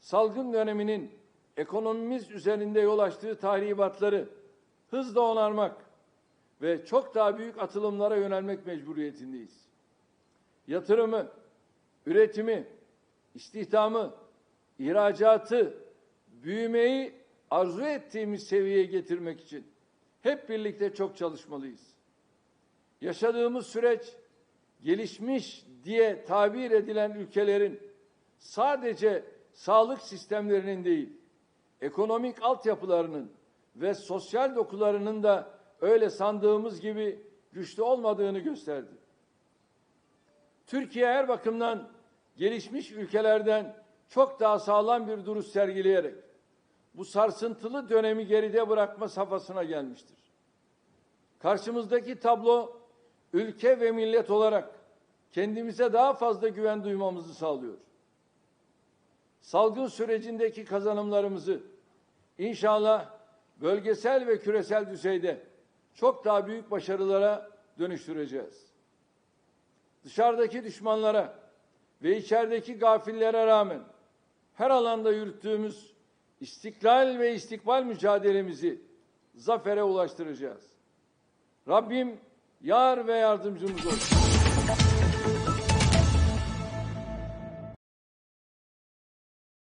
salgın döneminin ekonomimiz üzerinde yol açtığı tahribatları hızla onarmak ve çok daha büyük atılımlara yönelmek mecburiyetindeyiz. Yatırımı, üretimi, istihdamı, ihracatı, büyümeyi arzu ettiğimiz seviyeye getirmek için hep birlikte çok çalışmalıyız. Yaşadığımız süreç gelişmiş diye tabir edilen ülkelerin sadece sağlık sistemlerinin değil, ekonomik altyapılarının ve sosyal dokularının da öyle sandığımız gibi güçlü olmadığını gösterdi. Türkiye her bakımdan gelişmiş ülkelerden çok daha sağlam bir duruş sergileyerek bu sarsıntılı dönemi geride bırakma safhasına gelmiştir. Karşımızdaki tablo ülke ve millet olarak kendimize daha fazla güven duymamızı sağlıyor. Salgın sürecindeki kazanımlarımızı inşallah bölgesel ve küresel düzeyde çok daha büyük başarılara dönüştüreceğiz. Dışarıdaki düşmanlara ve içerideki gafillere rağmen her alanda yürüttüğümüz istiklal ve istikbal mücadelemizi zafere ulaştıracağız. Rabbim yar ve yardımcımız olsun.